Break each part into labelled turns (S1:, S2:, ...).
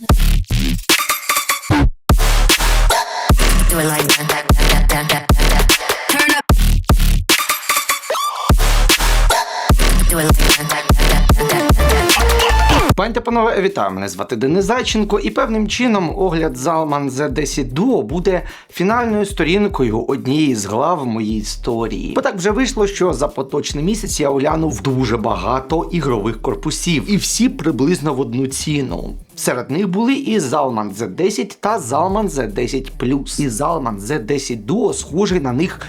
S1: Do it like that,
S2: Пані та панове, вітаю! Мене звати Денис Зайченко, і певним чином огляд Zalman Z10 Duo буде фінальною сторінкою однієї з глав моїй історії. Бо так вже вийшло, що за поточний місяць я оглянув дуже багато ігрових корпусів, і всі приблизно в одну ціну. Серед них були і Zalman Z10 та Zalman Z10 Plus. І Zalman Z10 Duo схожий на них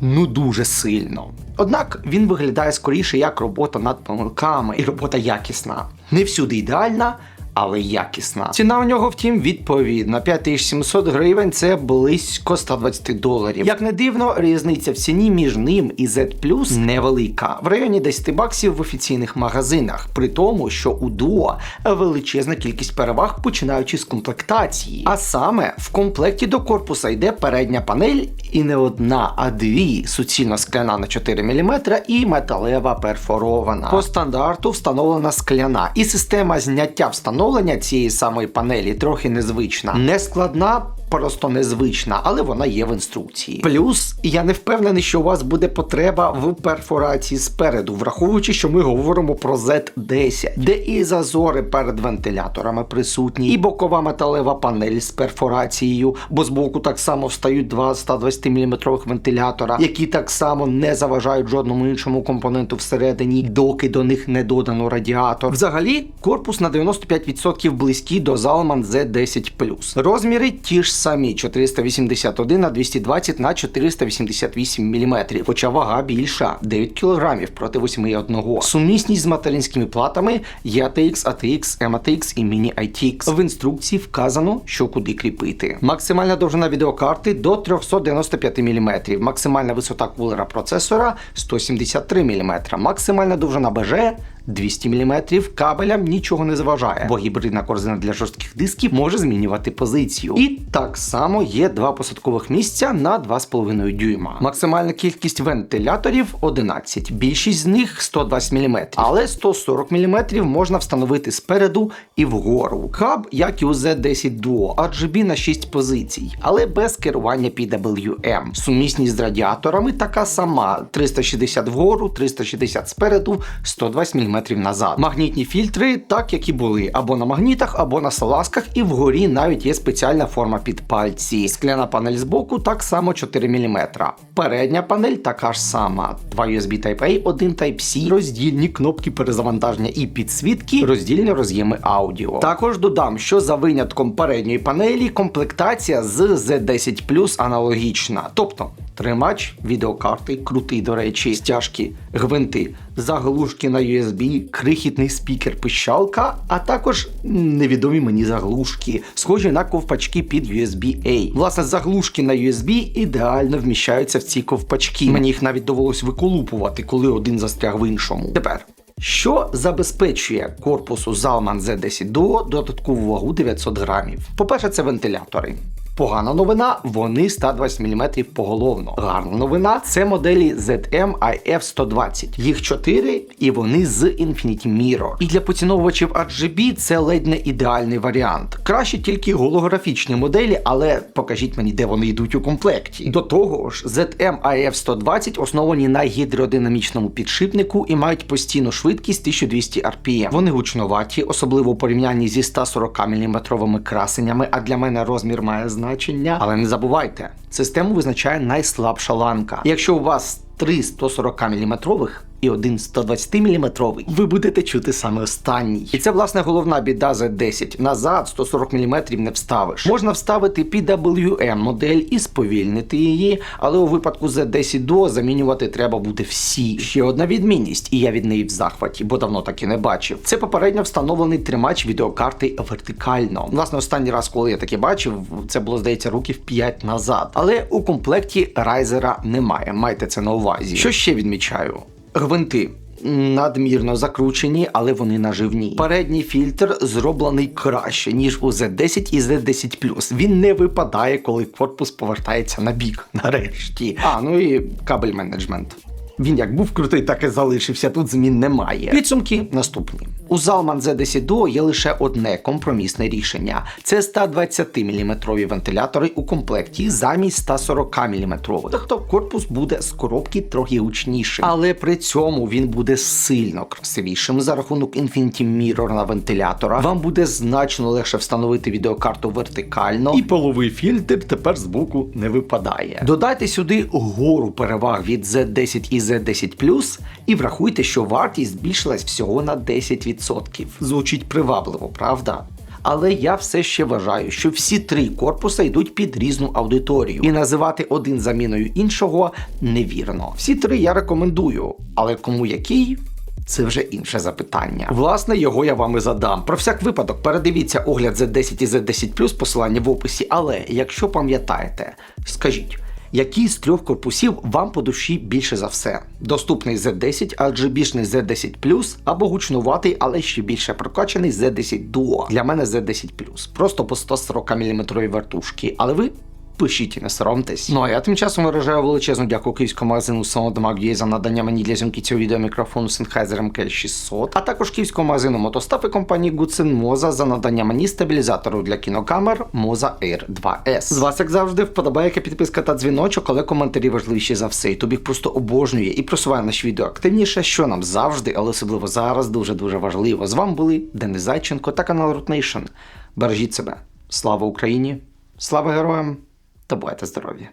S2: ну дуже сильно. Однак він виглядає скоріше як робота над помилками, і робота якісна. Не всюди ідеальна, але якісна. Ціна у нього, втім, відповідна. 5700 гривень це близько 120 доларів. Як не дивно, різниця в ціні між ним і Z Plus невелика, в районі 10 баксів в офіційних магазинах, при тому, що у Duo величезна кількість переваг, починаючи з комплектації. А саме в комплекті до корпуса йде передня панель і не одна, а дві суцільно скляна на 4 мм і металева перфорована. По стандарту встановлена скляна, і система зняття встановлення цієї самої панелі трохи незвична. Не складна. Просто незвична, але вона є в інструкції. Плюс я не впевнений, що у вас буде потреба в перфорації спереду, враховуючи, що ми говоримо про Z10, де і зазори перед вентиляторами присутні, і бокова металева панель з перфорацією, бо збоку так само встають два 120 мм вентилятора, які так само не заважають жодному іншому компоненту всередині, доки до них не додано радіатор. Взагалі, корпус на 95% близький до Zalman Z10 Розміри ті ж самі 481 на 220 на 488 мм, хоча вага більша 9 кг проти 8,1. Сумісність з материнськими платами ATX, ATX, MATX і Mini ITX. В інструкції вказано, що куди кріпити. Максимальна довжина відеокарти до 395 мм, максимальна висота кулера процесора 173 мм, максимальна довжина БЖ 200 мм кабелям нічого не заважає, бо гібридна корзина для жорстких дисків може змінювати позицію. І так само є два посадкових місця на 2,5 дюйма. Максимальна кількість вентиляторів 11, більшість з них 120 мм, але 140 мм можна встановити спереду і вгору. Хаб, як і у Z10 Duo, RGB на 6 позицій, але без керування PWM. Сумісність з радіаторами така сама: 360 вгору, 360 спереду, 120 мм назад. Магнітні фільтри, так як і були, або на магнітах, або на салазках, і вгорі навіть є спеціальна форма під пальці. Скляна панель збоку так само 4 мм. Передня панель така ж сама. Два USB Type-A, один Type-C, роздільні кнопки перезавантаження і підсвітки, роздільні роз'єми аудіо. Також додам, що за винятком передньої панелі комплектація з Z10 Plus аналогічна. Тобто Тримач відеокарти, крутий, до речі, стяжки, гвинти, заглушки на USB, крихітний спікер пищалка, а також невідомі мені заглушки, схожі на ковпачки під USB-A. Власне, заглушки на USB ідеально вміщаються в ці ковпачки. Мені їх навіть довелось виколупувати, коли один застряг в іншому. Тепер. Що забезпечує корпусу Zalman Z10 Duo додаткову вагу 900 грамів? По-перше, це вентилятори. Погана новина, вони 120 мм поголовно. Гарна новина це моделі ZM IF120. Їх 4 і вони з Infinity Mirror. І для поціновувачів RGB це ледь не ідеальний варіант. Краще тільки голографічні моделі, але покажіть мені, де вони йдуть у комплекті. До того ж, ZM IF120 основані на гідродинамічному підшипнику і мають постійну швидкість 1200 RPM. Вони гучноваті, особливо у порівнянні зі 140 мм красеннями, а для мене розмір має значення. Але не забувайте, систему визначає найслабша ланка. Якщо у вас три 140 мм і один 120 мм, ви будете чути саме останній. І це власне головна біда Z10. Назад 140 мм не вставиш. Можна вставити PWM модель і сповільнити її, але у випадку Z10 Duo замінювати треба буде всі. Ще одна відмінність, і я від неї в захваті, бо давно таки не бачив. Це попередньо встановлений тримач відеокарти вертикально. Власне, останній раз, коли я таке бачив, це було здається років 5 назад. Але у комплекті райзера немає. Майте це на увазі. Що ще відмічаю? Гвинти. Надмірно закручені, але вони наживні. Передній фільтр зроблений краще, ніж у Z10 і Z10 Він не випадає, коли корпус повертається на бік. Нарешті. А, ну і кабель менеджмент. Він як був крутий, так і залишився. Тут змін немає. Підсумки наступні. У Zalman Z10 Duo є лише одне компромісне рішення: це 120 мм вентилятори у комплекті замість 140 мм. Тобто корпус буде з коробки трохи гучнішим, але при цьому він буде сильно красивішим за рахунок Infinity Mirror на вентилятора. Вам буде значно легше встановити відеокарту вертикально, і половий фільтр тепер з боку не випадає. Додайте сюди гору переваг від Z10 і Z10 і врахуйте, що вартість збільшилась всього на 10%. Звучить привабливо, правда? Але я все ще вважаю, що всі три корпуси йдуть під різну аудиторію, і називати один заміною іншого невірно. Всі три я рекомендую, але кому який? Це вже інше запитання. Власне, його я вам і задам. Про всяк випадок передивіться огляд Z10 і Z10 посилання в описі. Але якщо пам'ятаєте, скажіть. Який з трьох корпусів вам по душі більше за все? Доступний Z10, адже біжний Z10 або гучнуватий, але ще більше прокачаний Z10 Duo. Для мене Z10 Просто по 140 мм вертушки. Але ви Пишіть і не соромтесь. Ну а я тим часом виражаю величезну дяку київському магазину Soundmag.ua за надання мені для зйомки цього відео мікрофону Sennheiser MK600, а також київському магазину Мотостав і компанії Goodsen Moza за надання мені стабілізатору для кінокамер Moza Air 2S. З вас, як завжди, вподобайка, підписка та дзвіночок, але коментарі важливіші за все. Ютуб їх просто обожнює і просуває наші відео активніше, що нам завжди, але особливо зараз дуже дуже важливо. З вами були Денис Зайченко та канал Root Nation. Бережіть себе. Слава Україні! Слава героям! Та бувайте здорові!